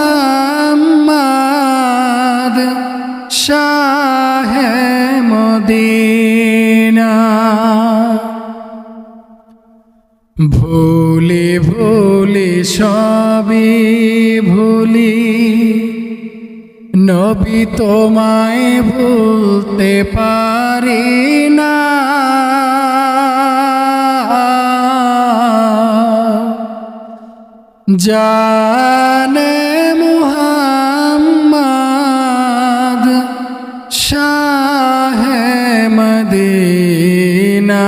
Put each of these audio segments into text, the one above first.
মোহাম্মদ শাহে Medina. ভুলি ভুলি সবই ভুলি। নবী তোমায় ভুলতে পারি না। জানে মুহাম্মদ শাহে মদিনা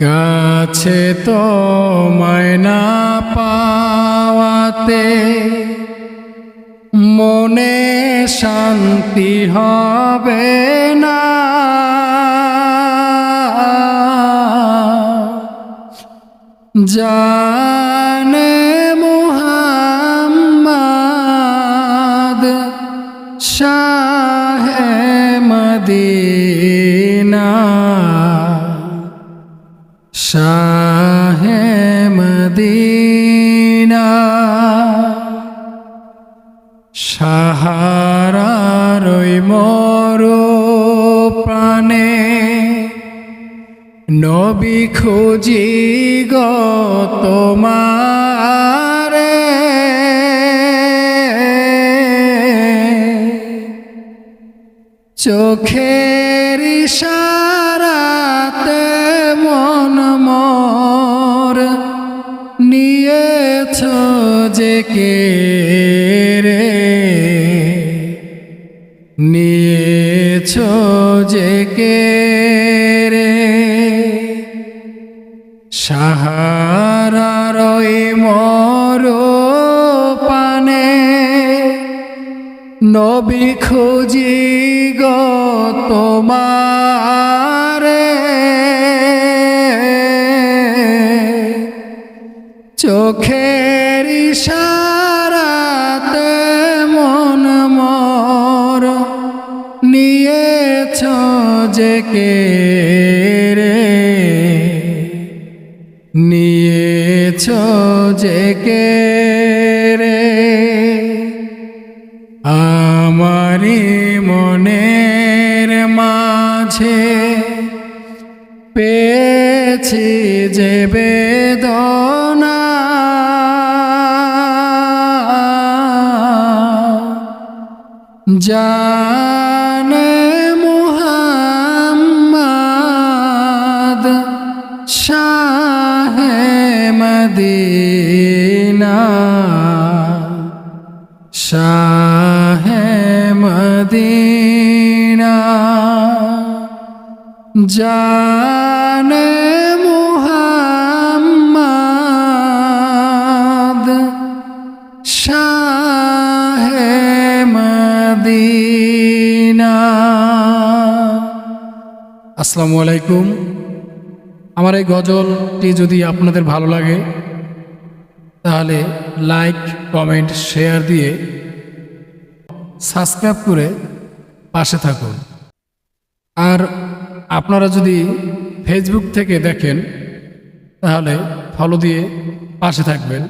কাছে তো ময়না পাওয়াতে মনে শান্তি হবে না। জানে মুহাম্মদ শাহে মদিনা। শাহে মদিনা। সাহারার ওই মর প্রাণে নবী খুঁজি গো তোমারে। চোখের ইশারাতে মন মোর নিয়েছ যে কে রে? নিয়েছ যে কে রে? সাহারার ওই মর পানে নবী খুঁজি গো তোমারে। চোখের ইশারাতে মন মোর নিয়েছ যে কে রে? নিয়েছ যে কে রে? আমারি মনের মাঝে পেয়েছি যে বেদনা। জানে মুহাম্মদ শাহে মদিনা। শাহে মদিনা। জানে মুহাম্মদ শাহে মদিনা। আসসালামু আলাইকুম। আমার এই গজলটি যদি আপনাদের ভালো লাগে, তাহলে লাইক কমেন্ট শেয়ার দিয়ে সাবস্ক্রাইব করে পাশে থাকুন। আর আপনারা যদি ফেসবুক থেকে দেখেন, তাহলে ফলো দিয়ে পাশে থাকবেন।